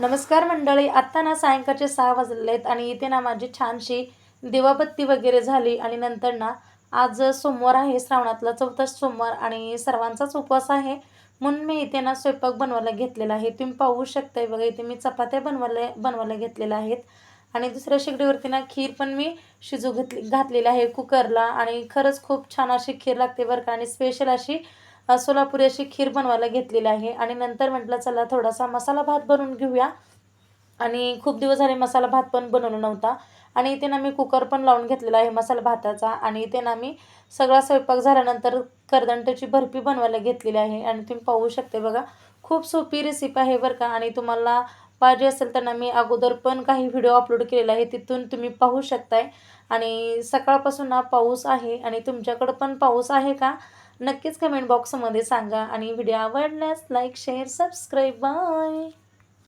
नमस्कार मंडळी आत्ता ना सायंकाळचे सहा वाजलेले आहेत आणि इथे ना माझी छानशी दिवाबत्ती वगैरे झाली आणि नंतर ना आज सोमवार आहे श्रावणातला चौथा सोमवार आणि सर्वांचाच उपवास आहे. म्हणून मी इथे ना स्वयंपाक बनवायला घेतलेला आहे. तुम्ही पाहू शकताय बघा इथे मी चपात्या बनवायला बनवायला घेतलेल्या आहेत. आणि दुसऱ्या शेगडीवरती ना खीर पण मी शिजू घेतली घातलेली आहे कुकरला. आणि खरंच खूप छान अशी खीर लागते बरं का आणि स्पेशल अशी सोलापुरी अशी खीर बनवायला घेतलेली आहे. आणि नंतर म्हटलं चला थोडासा मसाला भात बनवून घेऊया. आणि खूप दिवस झाले मसाला भात पण बनवला नव्हता. आणि इथे ना मी कुकर पण लावून घेतलेला आहे मसाला भाताचा. आणि इथे ना मी सगळा स्वयंपाक झाल्यानंतर करदंटाची बर्फी बनवायला घेतलेली आहे. आणि तुम्ही पाहू शकते बघा खूप सोपी रेसिपी आहे बरं का. आणि तुम्हाला पाहिजे असेल त्यांना मी अगोदर पण काही व्हिडिओ अपलोड केलेला आहे तिथून तुम्ही पाहू शकताय. आणि सकाळपासून ना पाऊस आहे आणि तुमच्याकडं पण पाऊस आहे का? नक्कीच कमेंट बॉक्समध्ये सांगा. आणि व्हिडिओ आवडल्यास लाईक शेअर सबस्क्राईब बाय